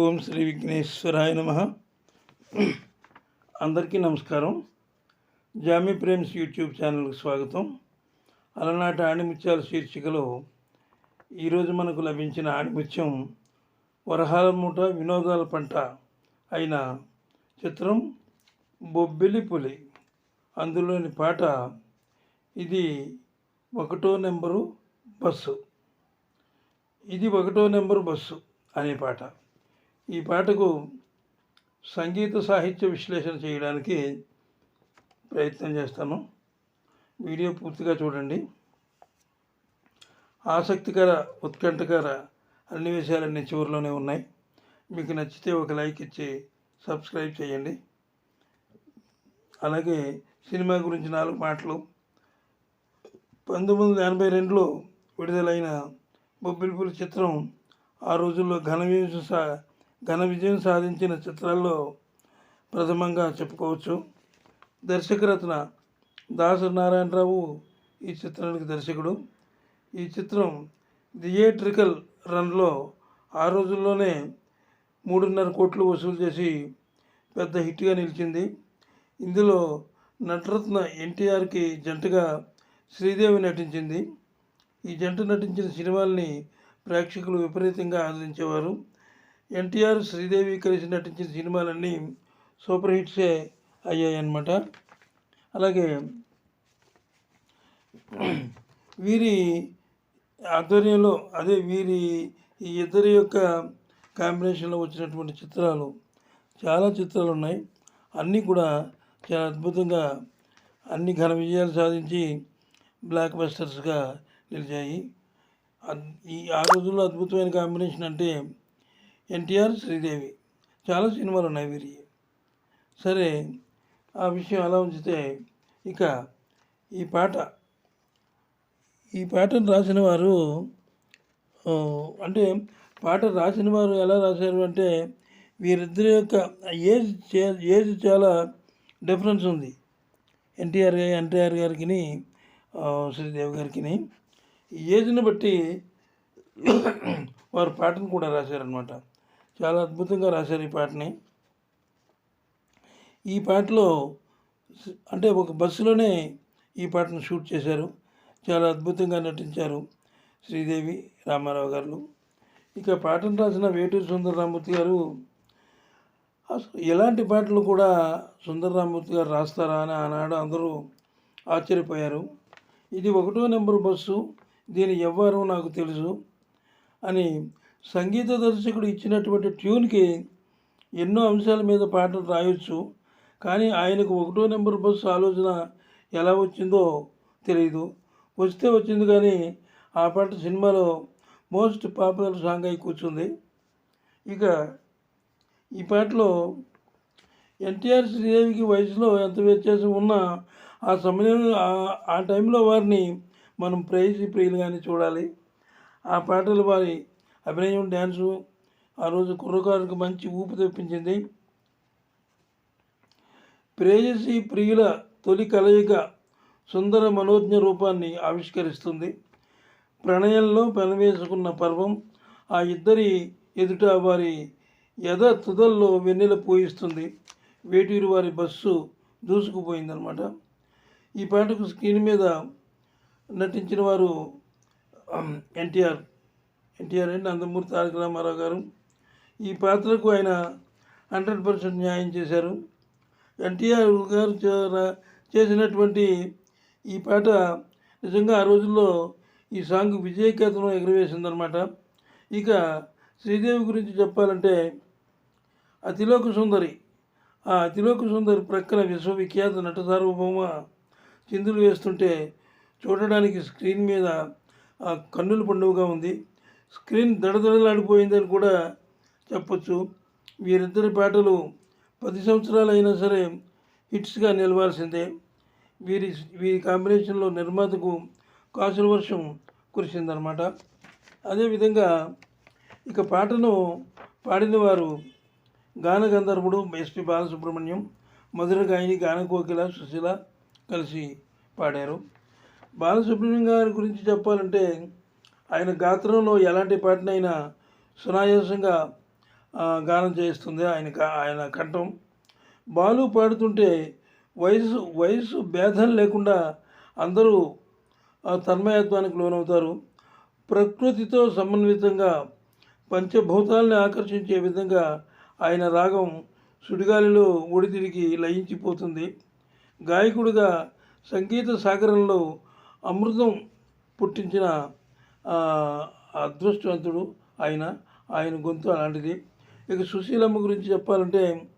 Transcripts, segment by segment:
ఓం శ్రీ విఘ్నేశ్వరాయ నమ. అందరికీ నమస్కారం. జామీ ప్రేమ్స్ యూట్యూబ్ ఛానల్కి స్వాగతం. అలనాటి ఆణిముత్యాల శీర్షికలో ఈరోజు మనకు లభించిన ఆణిముత్యం వరహాల మూట వినోదాల పంట అయిన చిత్రం బొబ్బిలి పులి. అందులోని పాట ఇది ఒకటో నెంబరు బస్సు. ఇది ఒకటో నెంబరు బస్సు అనే పాట. ఈ పాటకు సంగీత సాహిత్య విశ్లేషణ చేయడానికి ప్రయత్నం చేస్తాను. వీడియో పూర్తిగా చూడండి. ఆసక్తికర ఉత్కంఠకర అన్ని విషయాలన్నీ చివరిలోనే ఉన్నాయి. మీకు నచ్చితే ఒక లైక్ ఇచ్చి సబ్స్క్రైబ్ చేయండి. అలాగే సినిమా గురించి నాలుగు మాటలు. పంతొమ్మిది వందల ఎనభై రెండులో విడుదలైన బొబ్బిలిపులి చిత్రం ఆ రోజుల్లో ఘన విజయం సా ఘన విజయం సాధించిన చిత్రాల్లో ప్రథమంగా చెప్పుకోవచ్చు. దర్శకరత్న దాసు నారాయణరావు ఈ చిత్రానికి దర్శకుడు. ఈ చిత్రం థియేట్రికల్ రన్లో ఆ రోజుల్లోనే మూడున్నర కోట్లు వసూలు చేసి పెద్ద హిట్గా నిలిచింది. ఇందులో నటరత్న ఎన్టీఆర్కి జంటగా శ్రీదేవి నటించింది. ఈ జంట నటించిన సినిమాల్ని ప్రేక్షకులు విపరీతంగా ఆదరించేవారు. ఎన్టీఆర్ శ్రీదేవి కలిసి నటించిన సినిమాలన్నీ సూపర్ హిట్సే అయ్యాయన్నమాట. అలాగే వీరి ఆధ్వర్యంలో అదే వీరి ఈ ఇద్దరి యొక్క కాంబినేషన్లో వచ్చినటువంటి చిత్రాలు చాలా చిత్రాలు ఉన్నాయి అన్నీ కూడా చాలా అద్భుతంగా అన్ని ఘన విజయాలు సాధించి బ్లాక్ బస్టర్స్గా నిలిచాయి. ఈ ఆ రోజుల్లో అద్భుతమైన కాంబినేషన్ అంటే ఎన్టీఆర్ శ్రీదేవి. చాలా సినిమాలు ఉన్నాయి వీరి. సరే ఆ విషయం అలా ఉంచితే ఇక ఈ పాట ఈ పాటను రాసిన వారు అంటే పాట రాసిన వారు ఎలా రాశారు అంటే వీరిద్దరి యొక్క ఏజ్ చే- ఏజ్ చాలా డిఫరెన్స్ ఉంది. ఎన్టీఆర్ ఎన్టీఆర్ గారికి శ్రీదేవి గారికి ఈ ఏజ్ని బట్టి వారు పాటను కూడా రాశారనమాట చాలా అద్భుతంగా రాశారు ఈ పాటని. ఈ పాటలో అంటే ఒక బస్సులోనే ఈ పాటను షూట్ చేశారు. చాలా అద్భుతంగా నటించారు శ్రీదేవి రామారావు గారు. ఇక పాటను రాసిన వేటూరి సుందరరామూర్తి గారు అసలు ఎలాంటి పాటలు కూడా సుందరరామూర్తి గారు రాస్తారా అని ఆనాడు అందరూ ఆశ్చర్యపోయారు. ఇది ఒకటో నెంబర్ బస్సు దీని ఎవ్వరో నాకు తెలుసు అని సంగీత దర్శకుడు ఇచ్చినటువంటి ట్యూన్కి ఎన్నో అంశాల మీద పాటలు రాయొచ్చు. కానీ ఆయనకు ఒకటో నెంబర్ బస్సు ఆలోచన ఎలా వచ్చిందో తెలియదు వస్తే వచ్చింది కానీ ఆ పాట సినిమాలో మోస్ట్ పాపులర్ సాంగ్ అయి కూర్చుంది. ఇక ఈ పాటలో ఎన్టీఆర్ శ్రీదేవికి వయసులో ఎంత వ్యత్యాసం ఉన్నా ఆ సమయంలో ఆ- టైంలో వారిని మనం ప్రేయసి ప్రియులుగానే చూడాలి. ఆ పాటలు వారి అభినయం డ్యాన్సు ఆ రోజు కుర్రకారుకు మంచి ఊపు తెప్పించింది. ప్రేయసి ప్రియుల తొలి కలయిక సుందర మనోజ్ఞ రూపాన్ని ఆవిష్కరిస్తుంది. ప్రణయంలో పెనవేసుకున్న పర్వం ఆ ఇద్దరి ఎదుట వారి యథ తుదల్లో వెన్నెల పోయిస్తుంది. వేటూరు వారి బస్సు దూసుకుపోయిందనమాట. ఈ పాటకు స్క్రీన్ మీద నటించిన వారు NTR. NTR and Nandamuri Taraka Rama Rao garu ఈ పాత్రకు ఆయన హండ్రెడ్ పర్సెంట్ న్యాయం చేశారు. ఎన్టీఆర్ గారు చేసినటువంటి ఈ పాట నిజంగా ఆ రోజుల్లో ఈ సాంగ్ విజయకేతనం ఎగురవేసిందనమాట ఇక శ్రీదేవి గురించి చెప్పాలంటే అతిలోక సుందరి ఆ అతిలోక సుందరి ప్రక్కన విశ్వవిఖ్యాత నట సార్వభౌమ చిందులు వేస్తుంటే చూడడానికి స్క్రీన్ మీద కన్నుల పండుగగా ఉంది. స్క్రీన్ దడదడలాడిపోయిందని కూడా చెప్పొచ్చు. వీరిద్దరి పాటలు పది సంవత్సరాలు అయినా సరే హిట్స్గా నిలవాల్సిందే. వీరి వీరి కాంబినేషన్లో నిర్మాతకు కాసుల వర్షం కురిసిందనమాట. అదేవిధంగా ఇక పాటను పాడిన వారు గాన గంధర్వుడు ఎస్పి బాలసుబ్రహ్మణ్యం మధుర గాయని గాన కోకిల సుశీల కలిసి పాడారు. బాలసుబ్రహ్మణ్యం గారి గురించి చెప్పాలంటే ఆయన గాత్రంలో ఎలాంటి పాటనైనా సునాయాసంగా గానం చేస్తుంది ఆయన ఆయన కంఠం. బాలు పాడుతుంటే వయసు వయసు భేదం లేకుండా అందరూ తన్మయత్వానికి లోనవుతారు. ప్రకృతితో సమన్వితంగా పంచభూతాలని ఆకర్షించే విధంగా ఆయన రాగం సుడిగాలిలో ఒడితిరిగి లయించిపోతుంది. గాయకుడిగా సంగీత సాగరంలో అమృతం పుట్టించిన అదృష్టవంతుడు ఆయన ఆయన గొంతు అలాంటిది. ఇక సుశీలమ్మ గురించి చెప్పాలంటే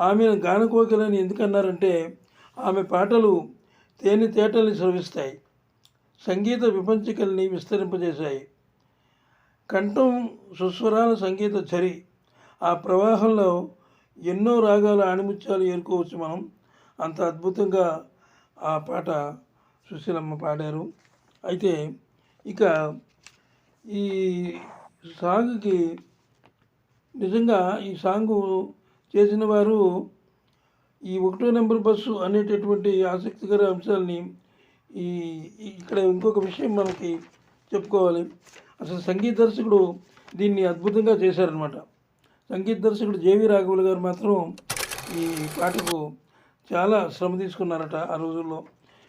ఆమెను గానకోకిలని ఎందుకన్నారంటే ఆమె పాటలు తేని తేటల్ని స్రవిస్తాయి సంగీత విపంచికల్ని విస్తరింపజేశాయి. కంఠం సుస్వరాల సంగీత చరి ఆ ప్రవాహంలో ఎన్నో రాగాల ఆణిముత్యాలు ఏరుకోవచ్చు మనం. అంత అద్భుతంగా ఆ పాట సుశీలమ్మ పాడారు. అయితే ఇక ఈ సాంగ్కి నిజంగా ఈ సాంగు చేసిన వారు ఈ ఒకటో నెంబర్ బస్సు అనేటటువంటి ఆసక్తికర అంశాలని ఈ ఈ- ఇక్కడ ఇంకొక విషయం మనకి చెప్పుకోవాలి. అసలు సంగీత దర్శకుడు దీన్ని అద్భుతంగా చేశారనమాట సంగీత దర్శకుడు జేవి రాఘవులు గారు మాత్రం ఈ పాటకు చాలా శ్రమ తీసుకున్నారట ఆ రోజుల్లో.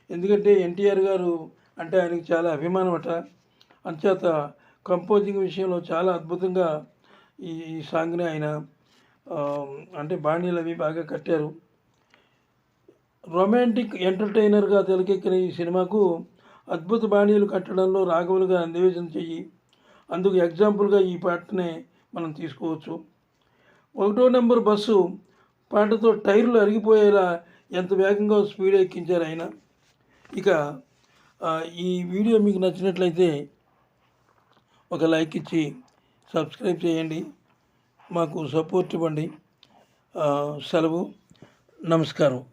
ఎందుకంటే ఎన్టీఆర్ గారు అంటే ఆయనకి చాలా అభిమానం అట. అంచేత కంపోజింగ్ విషయంలో చాలా అద్భుతంగా ఈ ఈ సాంగ్ని ఆయన అంటే బాణీలు అవి బాగా కట్టారు. రొమాంటిక్ ఎంటర్టైనర్గా తెరకెక్కిన ఈ సినిమాకు అద్భుత బాణీలు కట్టడంలో రాఘవులుగా నివేదన చెయ్యి. అందుకు ఎగ్జాంపుల్గా ఈ పాటనే మనం తీసుకోవచ్చు. ఒకటో నెంబర్ బస్సు పాటతో టైర్లు అరిగిపోయేలా ఎంత వేగంగా స్పీడ్ ఎక్కించారు ఆయన. ఇక ఈ వీడియో మీకు నచ్చినట్లయితే ఒక లైక్ ఇచ్చి సబ్స్క్రైబ్ చేయండి. మాకు సపోర్ట్ ఇవ్వండి. సెలవు. నమస్కారం.